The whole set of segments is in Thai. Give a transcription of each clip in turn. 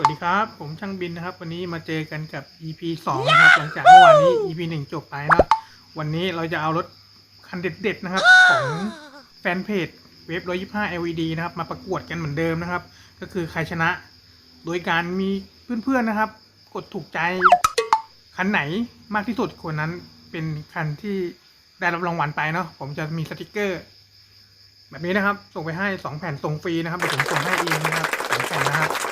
สวัสดีครับ ผมช่างบินนะครับ วันนี้มาเจอกันกับ EP 2นะครับ หลังจากเมื่อวานนี้ EP 1 จบไปนะวันนี้เราจะเอารถคันเด็ดๆนะครับ ของแฟนเพจเว็บ125 LED นะครับ มาประกวดกันเหมือนเดิมนะครับ ก็คือใครชนะ โดยการมีเพื่อนๆนะครับ กดถูกใจคันไหนมากที่สุดคนนั้นเป็นคันที่ได้รับรางวัลไปเนาะผมจะมีสติกเกอร์ แบบนี้นะครับ ส่งไปให้สองแผ่นส่งฟรีนะครับเดี๋ยวผมส่งให้เองนะครับสองแผ่นนะครับ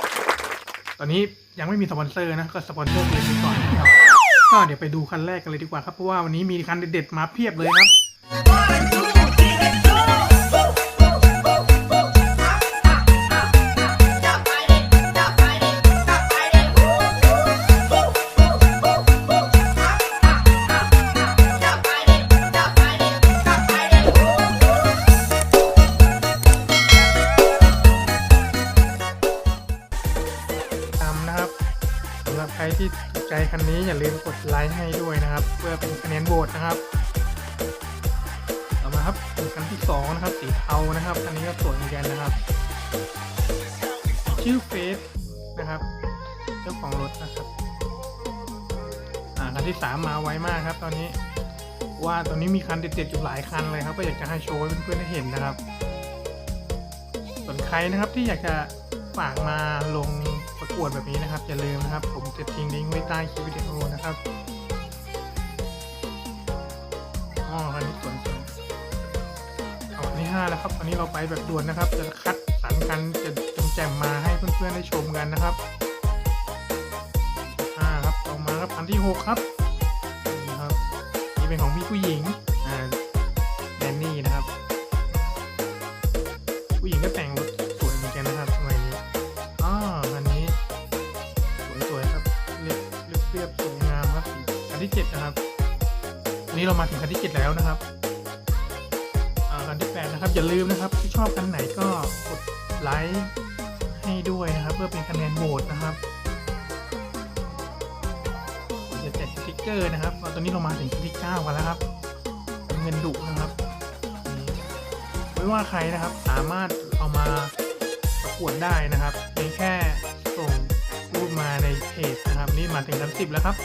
ตอนนี้ยังไม่มีสปอนเซอร์นะ ก็สปอนเซอร์เองไปก่อนนะครับก็เดี๋ยวไปดูคันแรกกันเลยดีกว่าครับ เพราะว่าวันนี้มีคันเด็ดๆมาเพียบเลยครับำหรับใครที่ถูกใจคันนี้อย่าลืมกดไลค์ให้ด้วยนะครับ เพื่อเป็นคะแนนโหวตนะครับต่อมาครับเป็นคันที่สองนะครับสีเทานะครับคันนี้ก็สวยเหมือนกันนะครับ ชื่อเฟสนะครับเจ้าของรถนะครับอ่าคันที่สามมาไวมากครับ ตอนนี้ว่าตอนนี้มีคันเด็ดๆอยู่หลายคันเลยครับ ก็อยากจะให้โชว์เพื่อนๆได้เห็นนะครับ ส่วนใครนะครับที่อยากจะฝากมาลง ประกวดแบบนี้นะครับ อย่าลืมนะครับ ผมจะทิ้งลิงก์ไว้ใต้คลิปวิดีโอนะครับอ๋อคันนี้สวยๆเอาคันที่ห้าแล้วครับอันนี้เราไปแบบด่วนนะครับ จะคัดสรรกันจะจงแจมมาให้เพื่อนๆได้ชมกันนะครับห้าครับต่อมาครับคันที่หกครับนี่ครับนี่เป็นของพี่ผู้หญิง 7 นะครับ อันนี้เรามาถึงคันที่ 7 แล้วนะครับคันที่ 8 นะครับ อย่าลืมนะครับที่ชอบคันไหนก็กดไลค์ให้ด้วยนะครับ เพื่อเป็นคะแนนโหวตนะครับจะแจกสติกเกอร์นะครับตอนนี้เรามาถึงคันที่ 9 กันแล้วครับ เงินดุนะครับไม่ว่าใครนะครับสามารถเอามาประกวดได้นะครับเพียงแค่ส่งรูปมาในเพจนะครับ นี่มาถึงชั้นสิบแล้วครับ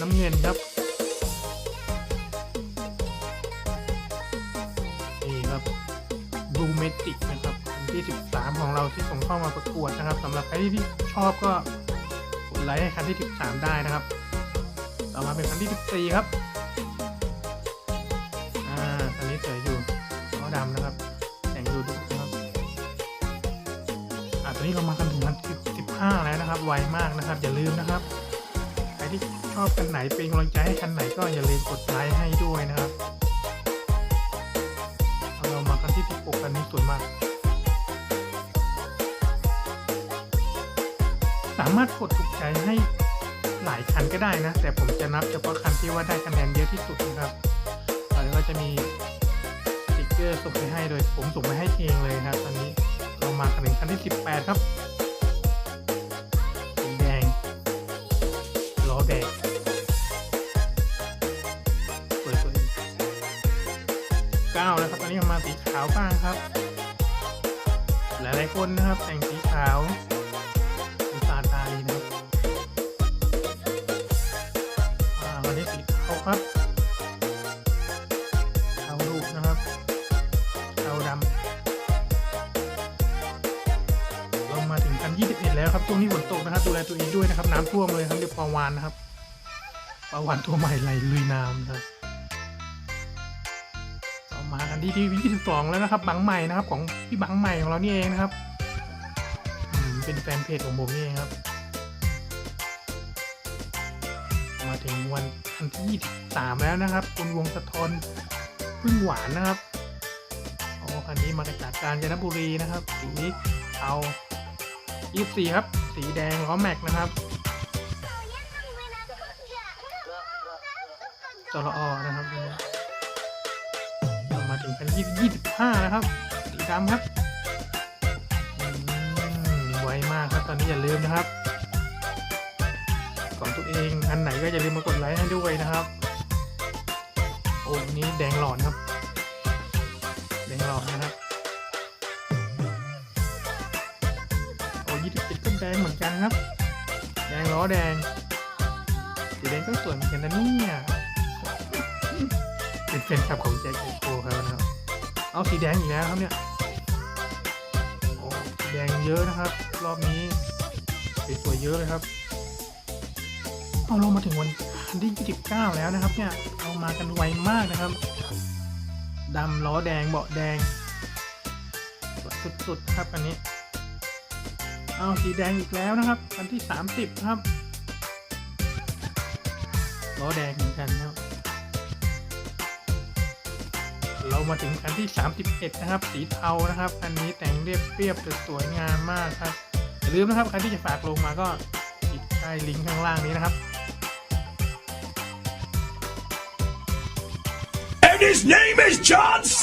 น้ำเงินครับ นี่ครับบูเมติกนะครับอันที่ 13 ของเราที่ส่งเข้ามาประกวดนะครับสำหรับใครที่ชอบก็กดไลค์ให้คันที่ 13 ได้นะครับ ต่อมาเป็นคันที่ 14 ครับอ่าคันนี้สวยอยู่ล้อดำนะครับแต่งดูดุนะครับอะตอนนี้เรามากันถึงคันที่15 แล้วนะครับ ไวมากนะครับ อย่าลืมนะครับ ชอบคันไหนเป็นกำลังใจให้คันไหนก็อย่าลืมกดไลค์ให้ด้วยนะครับเอาเรามาคันที่16คันนี้สวยมาก สามารถกดถูกใจให้หลายคันก็ได้นะ แต่ผมจะนับเฉพาะคันที่ว่าได้คะแนนเยอะที่สุดนะครับแล้วก็จะมีสติ๊กเกอร์ส่งไปให้โดยผมส่งไปให้เองเลยครับตอนนี้เรามากันถึงคันที่ 18 ครับ ขาวบ้างครับ หลายๆคนนะครับแต่งสีขาวสีตาตาดีนะครับอ่าวันนี้สีเทาครับเทาลูกนะครับเทาดำเรามาถึงคัน21 แล้วครับช่วงนี้ฝนตกนะครับดูแลตัวเองด้วยนะครับ น้ำท่วมเลยครับเดี๋ยวปลาวานนะครับปลาวานตัวใหม่ไหลลุยน้ำนะครับ มากันที่ที่22 แล้วนะครับบังใหม่นะครับของพี่บังใหม่ของเรานี่เองนะครับเป็นแฟนเพจของผมนี่เองครับ มาถึงวันคันที่23 แล้วนะครับคุณวงสะทอนพึ่งหวานนะครับอ๋อคันนี้มาจากกาญจนบุรีนะครับสีเทา24 ครับ สีแดงล้อแม็กนะครับจรอนะครับ ถึงคันที่ยี่สิบห้านะครับสีดำครับอืมไวมากครับตอนนี้อย่าลืมนะครับ ของตัวเองอันไหนก็อย่าลืมมากดไลค์ให้ด้วยนะครับโอ้นนี้แดงหลอนครับ แดงหลอนนะครับโอ้ยี่สิบเจ็ดก็แดงเหมือนกันครับ แดงล้อแดงสีแดงก็สวยเหมือนกันนะเนี่ย เป็นแฟนคลับของแจ็คโกเขานะครับเอาสีแดงอีกแล้วครับเนี่ยโอ้แดงเยอะนะครับ รอบนี้สวยๆเยอะเลยครับ เอาเรามาถึงวันที่29 แล้วนะครับ เนี่ยเรามากันไวมากนะครับดำล้อแดงเบาะแดงสวยสุดๆครับอันนี้ เอาสีแดงอีกแล้วนะครับคันที่ 30 ครับล้อแดงเหมือนกันครับ เรามาถึงคันที่ 31 นะครับ สีเทานะครับ คันนี้แต่งเรียบเรียบแต่สวยงามมากครับ อย่าลืมนะครับใครที่จะฝากลงมาก็คลิกใต้ลิงก์ข้างล่างนี้นะครับ And his name is John C.